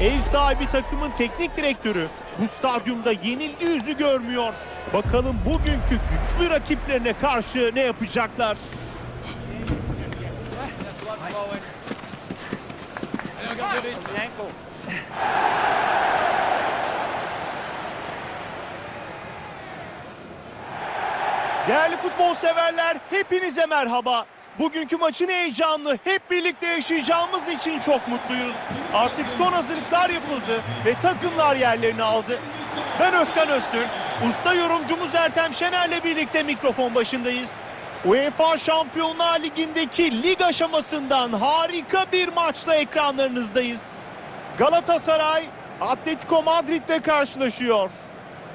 Ev sahibi takımın teknik direktörü bu stadyumda yenilgi yüzü görmüyor. Bakalım bugünkü güçlü rakiplerine karşı ne yapacaklar? Değerli futbol severler, hepinize merhaba. Bugünkü maçın heyecanını hep birlikte yaşayacağımız için çok mutluyuz. Artık son hazırlıklar yapıldı ve takımlar yerlerini aldı. Ben Özkan Öztürk, usta yorumcumuz Ertem Şener'le birlikte mikrofon başındayız. UEFA Şampiyonlar Ligi'ndeki lig aşamasından harika bir maçla ekranlarınızdayız. Galatasaray, Atletico Madrid'le karşılaşıyor.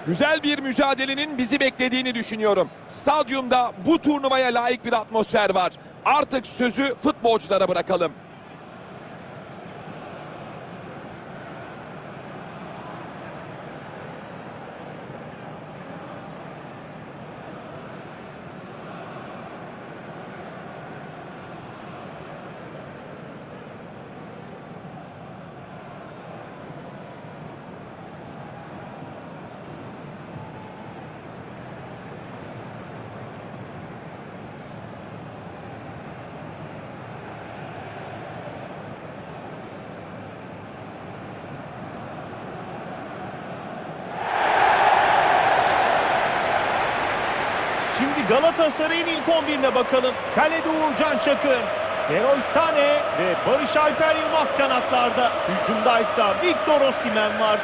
Güzel bir mücadelenin bizi beklediğini düşünüyorum. Stadyumda bu turnuvaya layık bir atmosfer var. Artık sözü futbolculara bırakalım. Şimdi Galatasaray'ın ilk 11'ine bakalım. Kalede Uğurcan Çakır, Leroy Sané ve Barış Alper Yılmaz kanatlarda. Hücumdaysa Victor Osimhen var.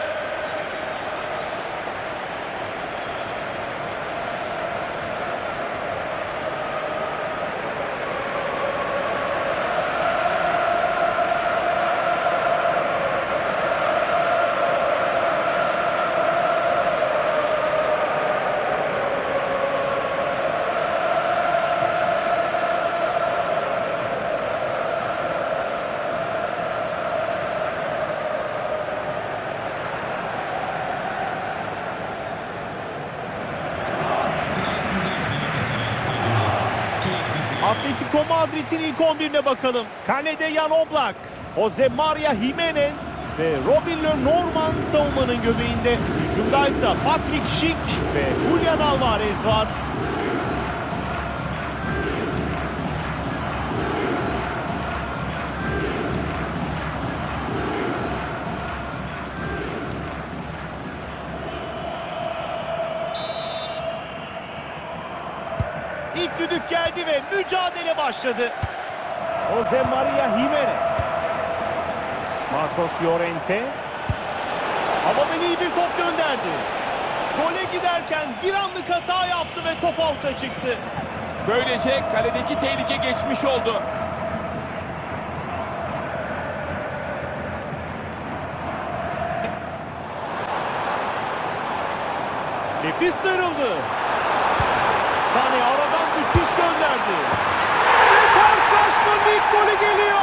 Atletico Madrid'in ilk 11'ine bakalım. Kalede Jan Oblak, Jose Maria Jimenez ve Robin Lenormand savunmanın göbeğinde. Hücumdaysa Patrick Schick ve Julian Alvarez var. İlk geldi ve mücadele başladı. Jose Maria Jimenez. Marcos Llorente. Havadan iyi bir top gönderdi. Gole giderken bir anlık hata yaptı ve top out'a çıktı. Böylece kaledeki tehlike geçmiş oldu. Nefis sarıldı. Sane aradan müthiş gönderdi. Ve karşılaşmanın ilk golü geliyor.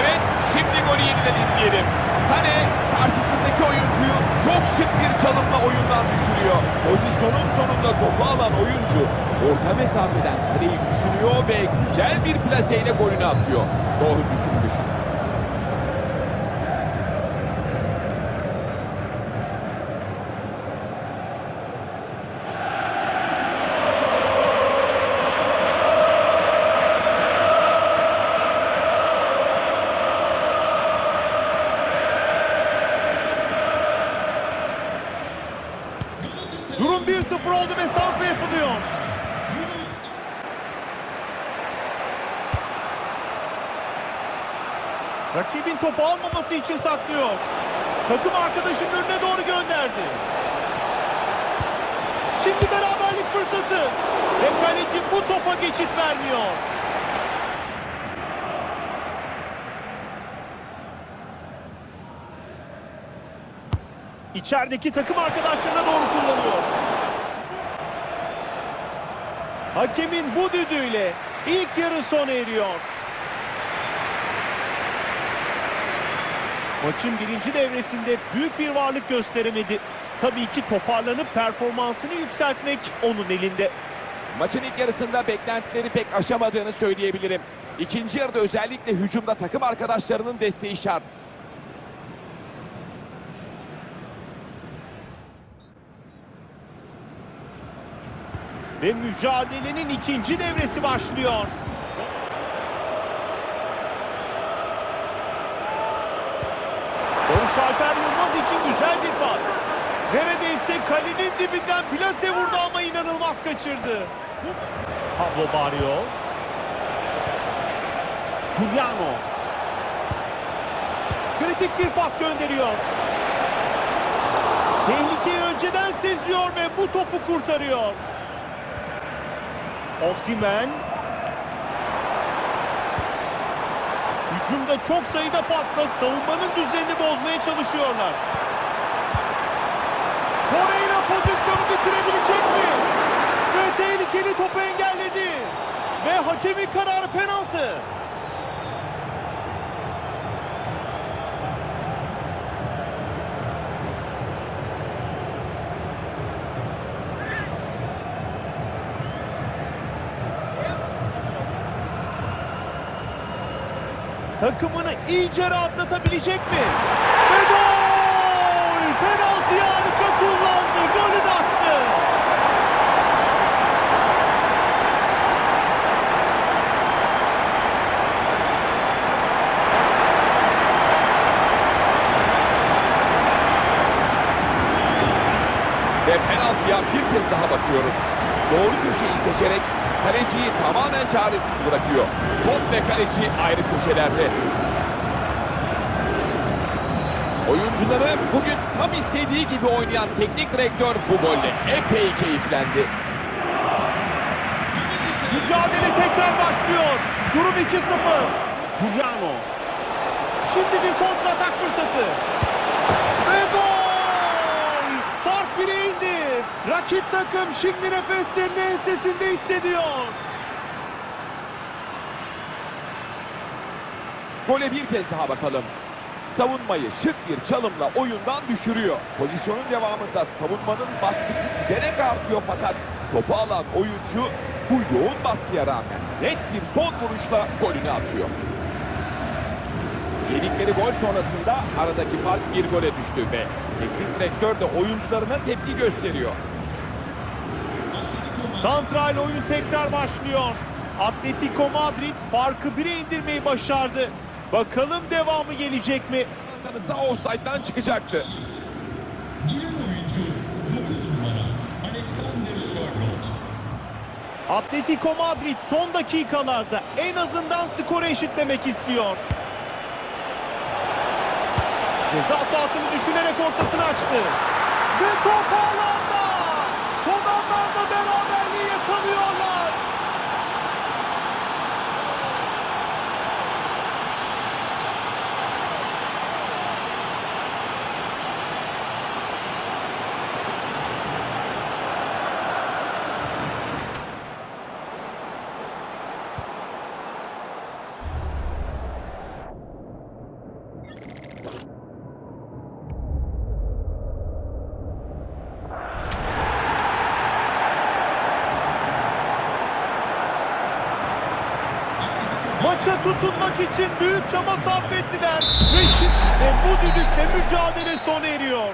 Evet, şimdi golü yeniden izleyelim. Sane karşısındaki oyuncuyu çok şık bir çalımla oyundan düşürüyor. Pozisyonun sonunda topu alan oyuncu orta mesafeden kaleyi düşünüyor ve güzel bir plaseyle golünü atıyor. Doğru düşünmüş. 1-0 oldu ve santra yapılıyor. Rakibin topu almaması için saklıyor. Takım arkadaşının önüne doğru gönderdi. Şimdi beraberlik fırsatı. Ve kaleci bu topa geçit vermiyor. İçerideki takım arkadaşlarına doğru kullanıyor. Hakemin bu düdüğüyle ilk yarı sona eriyor. Maçın birinci devresinde büyük bir varlık gösteremedi. Tabii ki toparlanıp performansını yükseltmek onun elinde. Maçın ilk yarısında beklentileri pek aşamadığını söyleyebilirim. İkinci yarıda özellikle hücumda takım arkadaşlarının desteği şart. Ve mücadelenin ikinci devresi başlıyor. Barış Alper Yılmaz için güzel bir pas. Neredeyse kalenin dibinden plase vurdu ama inanılmaz kaçırdı. Pablo Barrios. Giuliano. Kritik bir pas gönderiyor. Tehlikeyi önceden seziyor ve bu topu kurtarıyor. Osimen. Hücumda çok sayıda pasla savunmanın düzenini bozmaya çalışıyorlar. Torreira pozisyonu bitirebilecek mi? Ve tehlikeli topu engelledi. Ve hakemin kararı penaltı. Takımını iyice rahatlatabilecek mi? Ve gol! Penaltıyı harika kullandı. Golünü attı. Ve penaltıya bir kez daha bakıyoruz. Doğru köşeyi seçerek kaleciyi tamamen çaresiz bırakıyor. Top ve kaleci ayrı köşelerde. Oyuncuları bugün tam istediği gibi oynayan teknik direktör bu golle epey keyiflendi. Mücadele tekrar başlıyor. Durum 2-0. Giuliano. Şimdi bir kontratak fırsatı. Ve gol! Fark 1'e indi. Rakip takım şimdi nefeslerini ensesinde hissediyor. Gole bir kez daha bakalım. Savunmayı şık bir çalımla oyundan düşürüyor. Pozisyonun devamında savunmanın baskısı giderek artıyor fakat topu alan oyuncu bu yoğun baskıya rağmen net bir son vuruşla golünü atıyor. Yedikleri gol sonrasında aradaki fark bir gole düştü ve teknik direktör de oyuncularına tepki gösteriyor. Santral oyun tekrar başlıyor. Atletico Madrid farkı 1'e indirmeyi başardı. Bakalım devamı gelecek mi? Tanısa offside'dan çıkacaktı. Giren oyuncu 9 numara Alexander Charlotte. Atletico Madrid son dakikalarda en azından skoru eşitlemek istiyor. Ceza sahasını düşünerek ortasını açtı. Ve top ağlarda. Beraberliği yakalıyorlar. Maça tutunmak için büyük çaba sarf ettiler. Ve şimdi bu düdükle mücadele sona eriyor.